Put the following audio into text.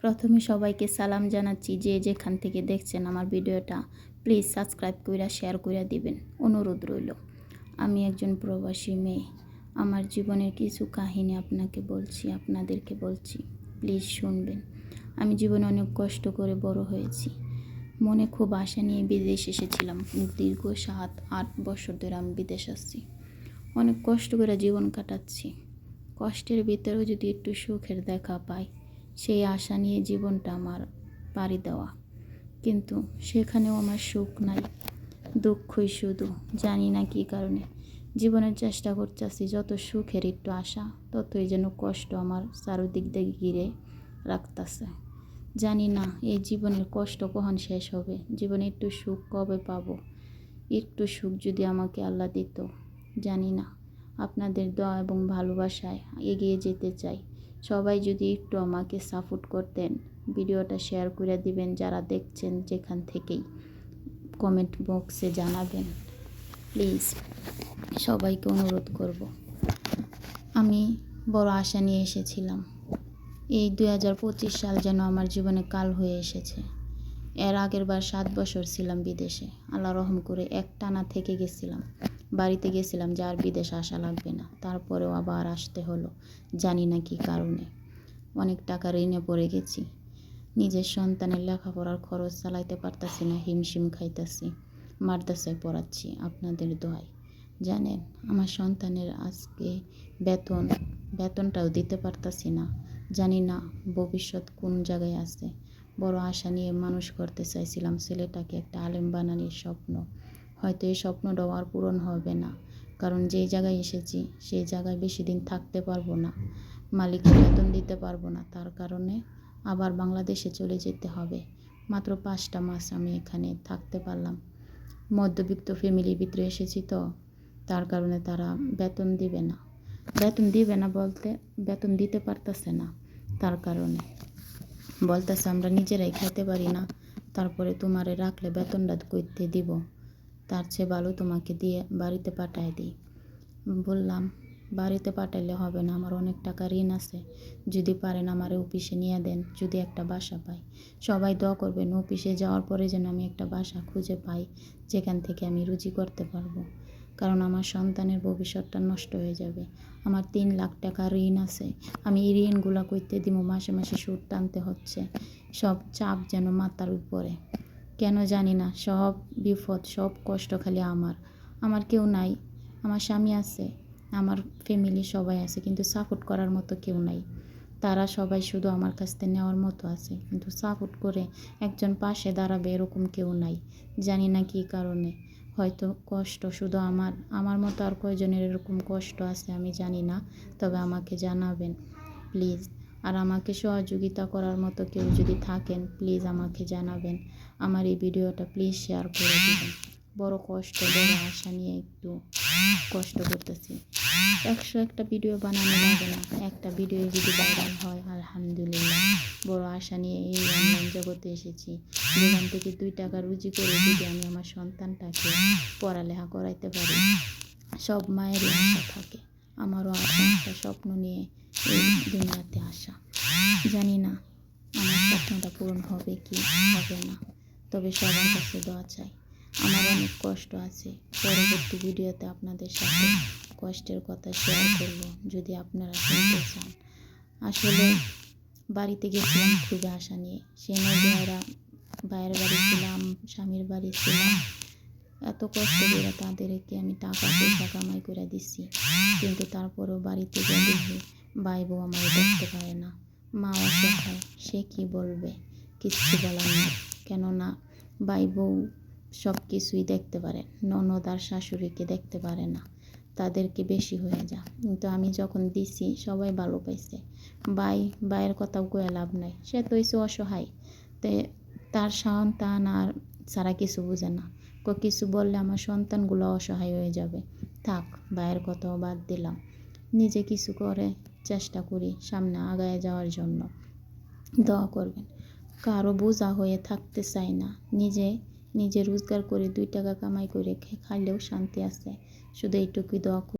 প্রথমে সবাইকে সালাম জানাচ্ছি যে যেখান থেকে দেখছেন আমার ভিডিওটা, প্লিজ সাবস্ক্রাইব কইরা, শেয়ার কইরা দিবেন। অনুরোধ রইল, আমি একজন প্রবাসী মেয়ে। আমার জীবনের কিছু কাহিনী আপনাকে বলছি, আপনাদেরকে বলছি, প্লিজ শুনবেন। আমি জীবনে অনেক কষ্ট করে বড় হয়েছি। মনে খুব আশা নিয়ে বিদেশ এসেছিলাম। দীর্ঘ সাত, আট বছর ধরে আমি বিদেশ আসছি অনেক কষ্ট করে জীবন কাটাচ্ছি। কষ্টের ভিতরেও যদি একটু সুখের দেখা পাই সেই আশা নিয়ে জীবনটা আমার পাড়ি দেওয়া। কিন্তু সেখানেও আমার সুখ নাই, দুঃখই শুধু, জানি না কী কারণে। জীবনের চেষ্টা করতেছি, যত সুখের একটু আশা, ততই যেন কষ্ট আমার চারোদিক দিয়ে ঘিরে রাখতেছে। জানি না এই জীবনের কষ্ট কখন শেষ হবে, জীবনে একটু সুখ কবে পাব? একটু সুখ যদি আমাকে আল্লাহ দিত, জানি না। আপনাদের দোয়া এবং ভালোবাসায় এগিয়ে যেতে চাই। সবাই যদি একটু আমাকে সাপোর্ট করতেন, ভিডিওটা শেয়ার করে দিবেন যারা দেখছেন যেখান থেকেই। কমেন্ট বক্সে জানাবেন। প্লিজ সবাইকে অনুরোধ করব। আমি বড় আশা নিয়ে এসেছিলাম। এই দুই হাজার পঁচিশ সাল যেন আমার জীবনে কাল হয়ে এসেছে। এর আগের বার সাত বছর ছিলাম বিদেশে। আল্লাহ রহম করে এক টানা থেকে গেছিলাম। বাড়িতে গেছিলাম, যে আর বিদেশ আসা লাগবে না। তারপরেও আবার আসতে হলো, জানি না কী কারণে। অনেক টাকা ঋণে পড়ে গেছি। নিজের সন্তানের লেখাপড়ার খরচ চালাইতে পারতাছি না, হিমশিম খাইতাছি, মাদ্রাসায় পড়াচ্ছি, আপনাদের দোয়ায় জানেন, আমার সন্তানের আজকে বেতন, বেতনটাও দিতে পারতাছি না। জানি না ভবিষ্যৎ কোন জায়গায় আছে। বড় আশা নিয়ে মানুষ করতে চাইছিলাম, ছেলেটাকে একটা আলেম বানানোর স্বপ্ন। হয়তো এই স্বপ্নটাও আর পূরণ হবে না। কারণ যেই জায়গায় এসেছি, সেই জায়গায় বেশি দিন থাকতে পারব না। মালিকের বেতন দিতে পারব না। তার কারণে আবার বাংলাদেশে চলে যেতে হবে। মাত্র পাঁচটা মাস আমি এখানে থাকতে পারলাম। মধ্যবিত্ত ফ্যামিলির ভিতরে এসেছি তো, তার কারণে তারা বেতন দিবে না। বেতন দিবে না বলতে, বেতন দিতে পারতেছে না, তার কারণে। বলতেছে, আমরা নিজেরাই খেতে পারি না। তারপরে তোমারে রাখলে বেতনটা করতে দিব। তার চেয়ে ভালো তোমাকে দিয়ে বাড়িতে পাঠায় দিই। বললাম, বাড়িতে পাঠাইলে হবে না, আমার অনেক টাকা ঋণ আছে। যদি পারেন আমার অফিসে নিয়ে দেন, যদি একটা বাসা পাই। সবাই দোয়া করবেন, অফিসে যাওয়ার পরে যেন আমি একটা বাসা খুঁজে পাই, যেখান থেকে আমি রুজি করতে পারব। কারণ আমার সন্তানের ভবিষ্যৎটা নষ্ট হয়ে যাবে। আমার তিন লাখ টাকা ঋণ আছে। আমি এই ঋণগুলো করতে দিব, মাসে মাসে সুদ টানতে হচ্ছে। সব চাপ যেন মাথার উপরে। কেন জানি না, সব বিপদ, সব কষ্ট খালি আমার। আমার কেউ নাই, আমার স্বামী আছে, আমার ফ্যামিলি সবাই আছে, কিন্তু সাপোর্ট করার মতো কেউ নাই। তারা সবাই শুধু আমার কাছ থেকে নেওয়ার মতো আছে, কিন্তু সাপোর্ট করে একজন পাশে দাঁড়াবে এরকম কেউ নাই। জানি না কী কারণে। হয়তো কষ্ট, শুধু আমার আমার মতো আর কয়জনের এরকম কষ্ট আছে আমি জানি না, তবে আমাকে জানাবেন প্লিজ আর আমাকে সহযোগিতা করার মতো কেউ যদি থাকেন প্লিজ আমাকে জানাবেন। আমার এই ভিডিওটা প্লিজ শেয়ার করে দেবেন। বড় কষ্ট, বড় আশা নিয়ে একটু কষ্ট করতেছি। একশো একটা ভিডিও বানানো লাগে না। একটা ভিডিও যদি ভাইরাল হয়, আলহামদুলিল্লাহ। বড় আশা নিয়ে এই অনলাইন জগতে এসেছি। যেখান থেকে দুই টাকা রুজি করে যদি আমি আমার সন্তানটাকে পড়ালেখা করাইতে পারি, সব মায়েরই আশা থাকে। আমারও একটা স্বপ্ন নিয়ে দুনিয়াতে আসা। জানি না আমার স্বপ্নটা পূরণ হবে কি হবে না, তবে সবার কাছে দোয়া চাই। আমার অনেক কষ্ট আছে। পরবর্তী ভিডিওতে আপনাদের সাথে কষ্টের কথা শেয়ার করব, যদি আপনারা শুনতে চান। আসলে বাড়িতে গেছিলাম খুবই আশা নিয়ে। সে নদীরা ভাইয়ের বাড়ি ছিলাম, স্বামীর বাড়ি ছিলাম। এত কষ্ট করে তাদেরকে আমি টাকা পয়সা কামাই করে দিচ্ছি কিন্তু তারপরেও বাড়িতে গিয়ে দেখি ভাই বউ আমার দেখতে পারে না। মা অসহায়, সে কি বলবে? কিচ্ছু বলার না কেননা ভাই বউ সব কিছুই দেখতে পারে, ননদ আর শাশুড়িকে দেখতে পারে না। তাদেরকে বেশি হয়ে যা। কিন্তু আমি যখন দিছি, সবাই ভালো পাইছে। ভাই বাইয়ের কথাও কয়ে লাভ নাই। সে তো হয়েছে অসহায়। তে তার সন্তান আর সারা কিছু বোঝে না। কিছু বললে আমার সন্তানগুলো অসহায় হয়ে যাবে। থাক, ভাইয়ের কথাও বাদ দিলাম। নিজে কিছু করে চেষ্টা করি সামনে আগায় যাওয়ার জন্য। দোয়া করবেন। কারও বোঝা হয়ে থাকতে চাই না। নিজে নিজে রোজগার করে দুই টাকা কামাই করে খাইলেও শান্তি আছে। শুধু এইটুকুই দোয়া